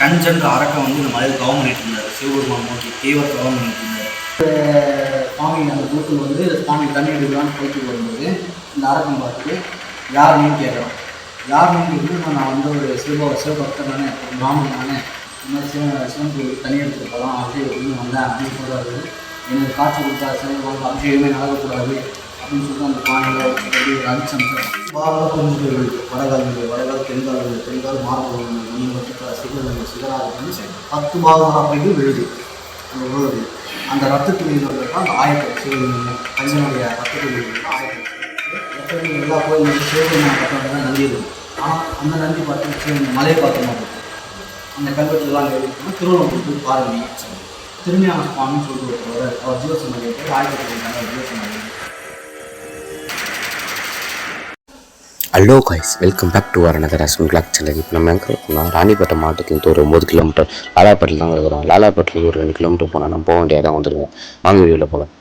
கஞ்சன்ற அரக்கம் வந்து இந்த மலையில் தவம் பண்ணிட்டு இருந்தார். சிவபெருமான் நோக்கி தீவிர தவம் பண்ணிட்டு இருந்தார். சுவாமி அந்த குளத்தில் வந்து சுவாமி தண்ணி எடுக்கலான்னு போயிட்டு வரும்போது இந்த அரக்கம் பார்த்துட்டு யார் நீன்னு கேட்குறோம் யார் நீன்னு கேட்டு நான் வந்து ஒரு சிவ சிவபக்தர் தானே ஒரு பிராமணன் தானே இந்த மாதிரி சிவன் சிவன் கோயில் தண்ணி எடுத்துட்டு போகலாம் அபிஷேகம் வந்தேன். அப்படின்னு சொல்கிறாரு எனக்கு காட்சி கொடுத்தா சிவன் அபிஷேகமே நடக்கக்கூடாது. அப்படின்னு சொல்லிட்டு அந்த பானையில் சொல்லி அடிச்சமிச்சார் பாரத கொஞ்சம் வடகால் வடகால் தென்கால் தென்கால் மார்பு நீ மட்டும் சிகராக வந்து பத்து பாகமாக போயிட்டு விழுது. அந்த விழுது. அந்த ரத்தத்தில் தான் அந்த ஆயத்தம். சிவலிங்கம் கஞ்சனுடைய ரத்தத்தில் விழுது எல்லா கோயிலும் சிவலிங்கம் பார்த்தா தான் நந்தி இருக்கும் ஆனால் அந்த நந்தி பார்த்து சிவன் மலையை பார்த்த மாதிரி அந்த கல்வெட்டுலாம் எழுதினா திருவண்ணாமலை பாருங்க திருஞான சுவாமின்னு சொல்லிட்டு ஒருத்தர் அவர் ஜீவசமாதி ஆயிரத்தி தொள்ளாயிரத்தி ஜீவசமாதி hello guys welcome back to our Nagar clock channel இப்போ நம்ம எங்கே இருக்கோம்னா ராணிப்பேட்டை மாவட்டத்துலேருந்து ஒரு ஒம்பது கிலோமீட்டர் லாலாப்பேட்டில் தான் இருக்கிறோம். லாலாப்பேட்டில் ஒரு ரெண்டு கிலோமீட்டர் போனால் நம்ம போக வேண்டிய இடம் வந்துடுவோம் வாங்க வீடியோவில் போகலாம்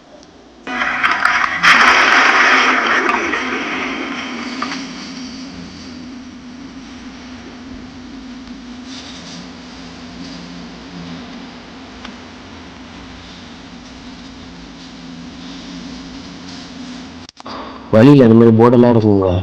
வழியில் அந்த மாதிரி போர்டெல்லாம் இருக்குங்களா?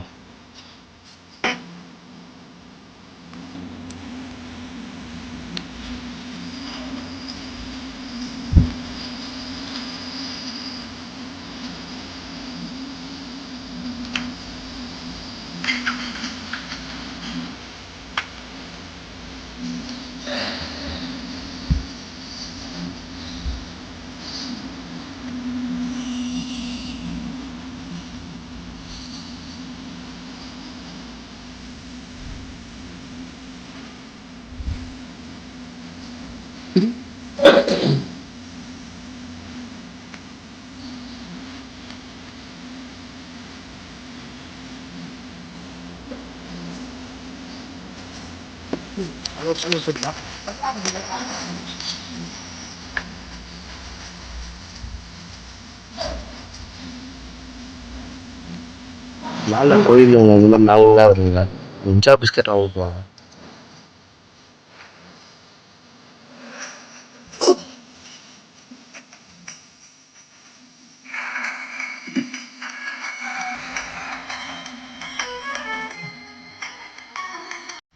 மேல கோயில் இந்த மேலாம் வருங்க மிஞ்சா பிஸ்கட் ஊற்றுவாங்க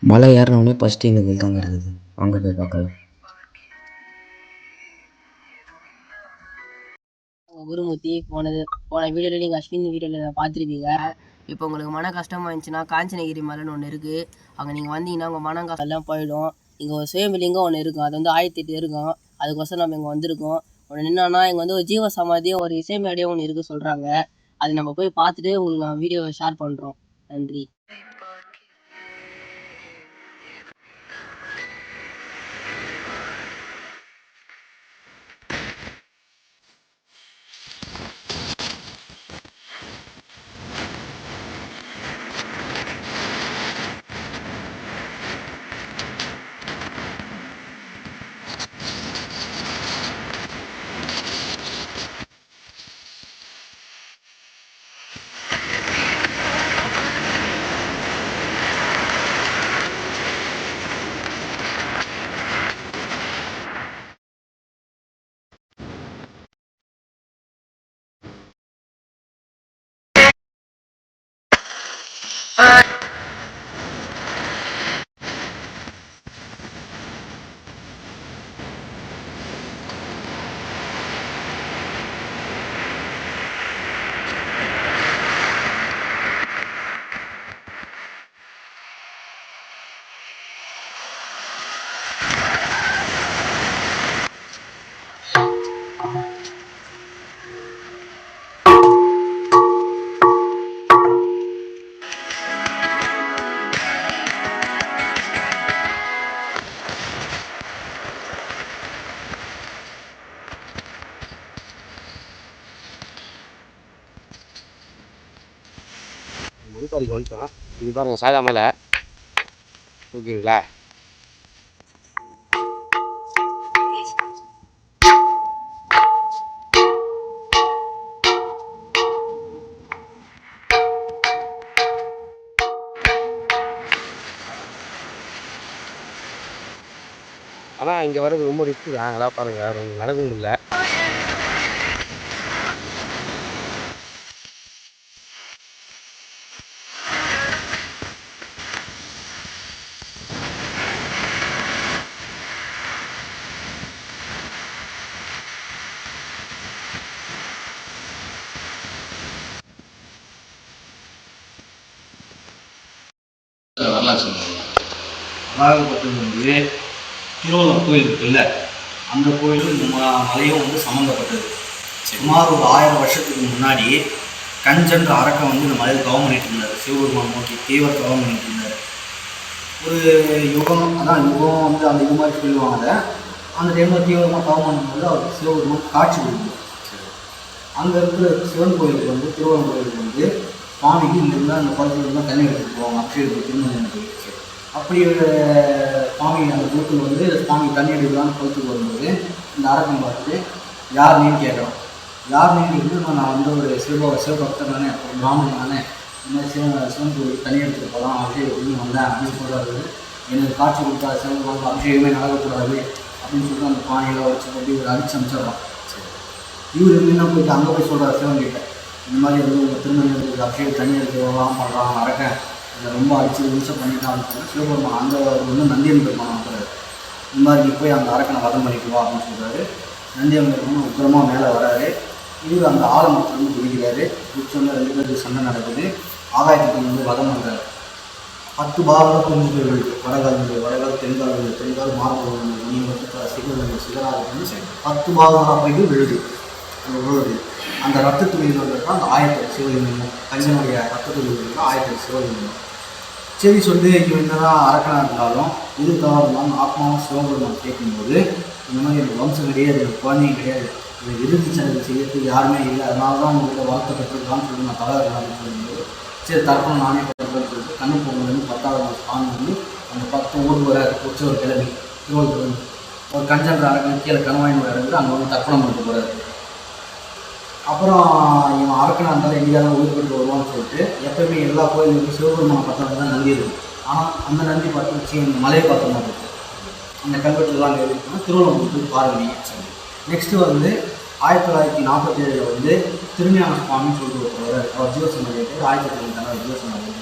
மலை ஏறினவுடனே ஃபஸ்ட்டு இந்த கோயில் தாங்க இருக்குது. அங்கே போய் பார்க்கலாம். குருமூர்த்தி போனது. போன வீடியோவில் நீங்கள் அஸ்வின் வீடியோவில் பார்த்துருப்பீங்க. இப்போ உங்களுக்கு மன கஷ்டமாக இருந்துச்சுன்னா காஞ்சனகிரி மலைன்னு ஒன்று இருக்குது அங்கே நீங்கள் வந்தீங்கன்னா உங்கள் மன கஷ்டம்லாம் போயிடும். இங்கே ஒரு சுயம்பலிங்கம் ஒன்று இருக்கும். அது வந்து ஆயிரத்தி எட்டு இருக்கும். அதுக்கோசரம் நம்ம இங்கே வந்திருக்கோம். ஒன்று என்னன்னா இங்கே வந்து ஒரு ஜீவ சமாதியும் ஒரு இசை மேடையும் ஒன்று இருக்குது சொல்கிறாங்க அது நம்ம போய் பார்த்துட்டு உங்களுக்கு நான் வீடியோவை ஷேர் பண்ணுறோம் நன்றி. Bye. பாருங்க வந்துட்டோம் இது பாருங்க சாதா மேலே. ஓகேங்களா ஆனால் இங்கே வர்றது ரொம்ப ரிஸ்க்கு தான். அதான் பாருங்கள் நடக்க முடியல. வரலாறு சொல்லுவாங்க நாகப்பட்டினம் வந்து திருவள்ளுவர் கோயில் இருக்குல்ல அந்த கோயிலும் இந்த மலையும் வந்து சம்மந்தப்பட்டது சுமார் ஒரு ஆயிரம் வருஷத்துக்கு முன்னாடி கஞ்சன்ற அரக்கன் வந்து இந்த மலையில் தவம் பண்ணிட்டு இருந்தார். சிவபெருமான் நோக்கி தீவிர தவம் பண்ணிட்டு இருந்தார். ஒரு யுகம் அதான் யுகம் வந்து அந்த இது மாதிரி சொல்லுவாங்க. அந்த டைமில் தீவிரமாக தவம் பண்ணும்போது அவர் சிவபெருமான் காட்சி கொடுக்கும் அங்கே இருக்கிற சிவன் கோயிலுக்கு வந்து திருவள்ளுவர் கோயிலுக்கு வந்து சுவாமிக்கு இங்கிருந்து அந்த குளத்துல இருந்தால் தண்ணி எடுத்துகிட்டு போவாங்க அபிஷேகத்துக்கு திருமணத்துக்கு அப்படி சுவாமி அந்த குளத்தில் வந்து சுவாமி தண்ணி எடுக்கலாம்னு குளத்துக்கு வரும்போது இந்த அரக்கம் பார்த்து யார் நீன்னு கேட்குறோம் யார் நீன்னு நான் வந்து ஒரு சிவ சிவபக்தர் தானே ஒரு பிராமணன் தானே. இந்த மாதிரி சிவன் சிவன் கோயிலுக்கு தண்ணி எடுத்துட்டு போகலாம் அபிஷேகத்துக்கு வந்தேன் அப்படின்னு சொல்கிறாரு எனக்கு காட்சி கொடுத்தா சிவன் அபிஷேகமே நடக்கக்கூடாது அப்படின்னு சொல்லிட்டு அந்த பானையில் வச்சு கொண்டு ஒரு அடிச்சு அனுப்பிச்சிடுறான். இவர் என்ன போயிட்டு அங்கே போய் சொல்கிறார் சிவன் கிட்ட இந்த மாதிரி வந்து உங்கள் திருமணத்துக்கு அப்படியே தண்ணி எடுத்து வரலாம் பண்ணுறான் நடக்கேன் இதை ரொம்ப அடிச்சு நிமிஷம் பண்ணிட்டான்னு சொல்லி சிவபெருமான் அந்த வந்து நந்தியன் பெருமான் வந்துறாரு இந்த மாதிரி நீ போய் அந்த அரக்கனை வதம் பண்ணிட்டு வா அப்படின்னு சொல்கிறாரு நந்தியன் பெருமான் உத்தரமாக மேலே வராரு. இவர் அந்த ஆலமரத்துலேருந்து குடிக்கிறாரு குடிச்சோன்னு ரெண்டு பேருக்கு சண்டை நடக்குது. ஆகாயத்துக்கு வந்து வதம் பண்ணுறாரு பத்து பாகமாக குஞ்சு போய் விழுது வடகால் விழுது வடகால் தென்கால் விழுது தென்கால் மார்பகம் நீ சிகர் சிகராக வந்து பத்து பாகமாக போயிட்டு விழுது. அந்த விழுது அந்த ரத்த துளியில் வந்துட்டு அந்த ஆயத்தர் சிவலிங்கம் கஞ்சனுடைய ரத்த துளியில் ஆயத்தர் சிவலிங்கம். சரி சொல்லி இவன் என்னதான் அரக்கனாக இருந்தாலும் இது தவறுதான் இருந்தாலும் ஆத்மாவும் சிவபெருமான் கேட்கும்போது இந்த மாதிரி எனக்கு வம்சம் கிடையாது எனக்கு குழந்தைங்க கிடையாது. இது இறுதி சடங்கு செய்யறதுக்கு யாருமே இல்லை. அதனால தான் உங்கள்கிட்ட வார்த்தை பெற்றுக்கலாம்னு சொல்லி நான் தவறு அப்படின்னு சொல்லும்போது சரி தர்ப்பணம் நானே பண்ணுறேன்னு சொல்லிட்டு கண்ணு பொங்கல் பத்தாவது மாதம் சாமி வந்து அந்த பத்து ஊர் வர ஒரு கிழமை திருவள்ளுவர் ஒரு கஞ்சன்ற அரக்கன் கீழே கணவாயின் இருந்து அங்கே வந்து தர்ப்பணம் பண்ணிட்டு போகிறாரு அப்புறம் இவன் அரக்கனாக இருந்தாலும் எங்கேயாவது உயிர் பெற்று வருவான்னு சொல்லிட்டு எப்போயுமே எல்லா கோயிலுக்கும் சிவபெருமான பார்த்தவங்க தான் நந்தி இருக்கும். ஆனால் அந்த நந்தி பார்த்து வச்சு இந்த மலையை பார்த்த மாதிரி இருக்கு அந்த கல்வெட்டுலாம் அங்கே இருக்குன்னா திருவள்ளூர் போய் பாருங்க நெக்ஸ்ட்டு வந்து ஆயிரத்தி தொள்ளாயிரத்தி நாற்பத்தி ஏழில் வந்து திருஞான சுவாமின்னு சொல்லிட்டு ஒருத்தர் அவர் ஜீவசமாதி பேர். ஆயிரத்தி தொள்ளாயிரத்தி ஜீவசமாதி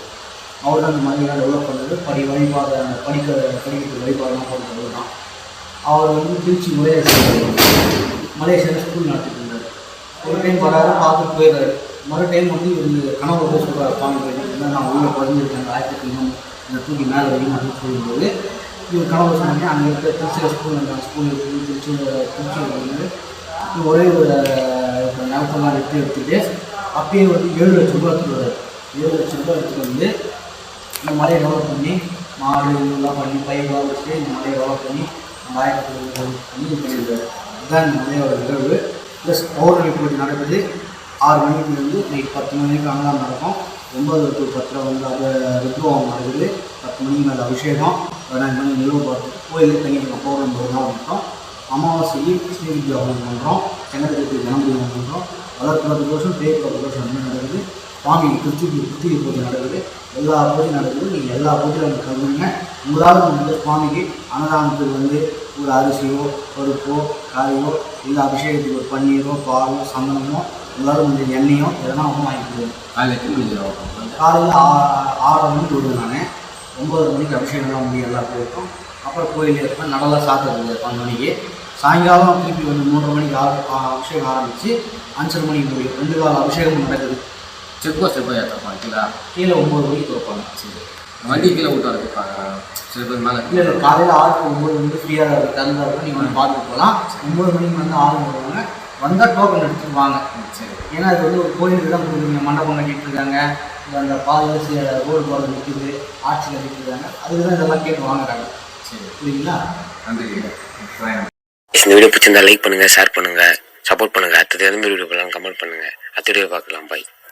அவர் தான் அந்த மாதிரிலாம் டெவலப் பண்ணது படி வழிபாத படிக்க படிக்கிறது வழிபாடுலாம் போடுறது தான் அவர் வந்து திருச்சி மலேசியா மலேசியாவில் ஸ்கூல் நடத்திட்டு ஒரு டைம் வராரு பார்த்துட்டு போயிடுறாரு. மறு டைம் வந்து இவர் கனவு போய் சொல்கிறார் பாம்பு என்ன நான் உள்ள குறைஞ்சிருக்கேன் ஆயிரத்தி இந்த தூக்கி மேலே வைக்கணும் அப்படின்னு சொல்லும்போது இவர் கனவு சொன்னாங்க அங்கே இருக்க திருச்சியில் ஸ்கூல் அந்த ஸ்கூல் இருக்குது திருச்சி திருச்சியில் வந்து ஒரே ஒரு நிலத்தெல்லாம் எடுத்து எடுத்துகிட்டு அப்பயே வந்து ஏழு லட்சம் ரூபா எடுத்துகிட்டு வர்றாரு. ஏழு லட்சம் ரூபா எடுத்துகிட்டு வந்து இந்த மலையை டெவலப் பண்ணி மாடு இதெல்லாம் பண்ணி பயிரெலாம் வச்சு இந்த மலையை டெவலப் பண்ணி அந்த ஆயிரத்தி பண்ணி இது பண்ணியிருக்காரு. இதுதான் இந்த மலையோட நிகழ்வு. ப்ளஸ் பௌர்ணமி பூஜை நடக்குது. ஆறு மணிக்குலேருந்து நைட் பத்து மணிக்கு அன்னதானம் நடக்கும். ஒன்பது டு பத்தில் வந்து அது ருத்ரோகம் நடக்குது பத்து மணிக்கு மேலே அபிஷேகம். பதினஞ்சு மணி நிலவு பார்த்து கோயிலுக்கு தங்கிக்கலாம் பௌர்ணமி ஒரு நாள் மட்டும். அமாவாசைக்கு கிருஷ்ண வித்யா ஹோமம் பண்ணுறோம் சென்னத்துக்கு கணபதி பண்ணுறோம் வளர்ப்பு தோஷம் தேய் தோஷம் அந்த நடக்குது. சுவாமி கிருத்திகை கிருத்திகை பூஜை நடக்குது. எல்லா பூஜையும் நடக்குது. நீங்கள் எல்லா பூஜையும் வந்து கலந்துங்க உங்களால் வந்து சுவாமிக்கு அன்னதானத்துக்கு வந்து ஒரு அரிசியோ பருப்போ காயோ இல்லை அபிஷேகத்துக்கு ஒரு பன்னீரோ பாலோ சந்தனமோ உங்களால் வந்து எண்ணெயோ எதனா ஒன்றும் வாங்கிக்கிறது காலையில் எத்தனை மணிக்கு காலையில் ஆறரை மணிக்கு வருவேன் நான். ஒம்பது மணிக்கு அபிஷேகம்லாம் முடியும் எல்லா கோயிலுக்கும் அப்புறம் கோயில் இருப்பேன். நடலாம் சாத்துறது பன்னெண்டு மணிக்கு. சாயங்காலம் திருப்பி வந்து மூன்றரை மணிக்கு ஆறு அபிஷேகம் ஆரம்பித்து அஞ்சரை மணிக்கு முடியும். ரெண்டு கால அபிஷேகம் நடக்குது. செக் போஸ்ட் போய் ஏற்றப்பாங்க கீழே ஒம்பது மணிக்கு திறப்பாங்க. சரி. வண்டி கீழே விட்டு சில பேர் மேலே. இல்லை இல்லை காலையில் ஆறு ஒம்பது வந்து ஃப்ரீயாக இருக்கும் திறந்தா இருக்கும் நீங்கள் வந்து பார்த்துட்டு போகலாம். ஒம்பது மணிக்கு வந்து ஆள் வருவாங்க வந்தால் டோக்கன் எடுத்துட்டு வாங்க. சரி. ஏன்னா இது வந்து ஒரு கோயிலுக்கு தான் கொடுக்குறீங்க. மண்டபம் கட்டிட்டு இருக்காங்க இந்த அந்த பாதையில் ரோடு போகிறது நிற்குது ஆட்சியில் நிற்கிறாங்க அதுக்கு தான் இதெல்லாம் கேட்டு வாங்குறாங்க. சரி. புரியுங்களா நன்றி. இந்த வீடியோ பிடிச்சிருந்தா லைக் பண்ணுங்க ஷேர் பண்ணுங்க சப்போர்ட் பண்ணுங்க. அடுத்தது எந்த மாதிரி வீடியோ கமெண்ட் பண்ணுங்க. அடுத்த வீடியோ பார்க்கலாம். பாய்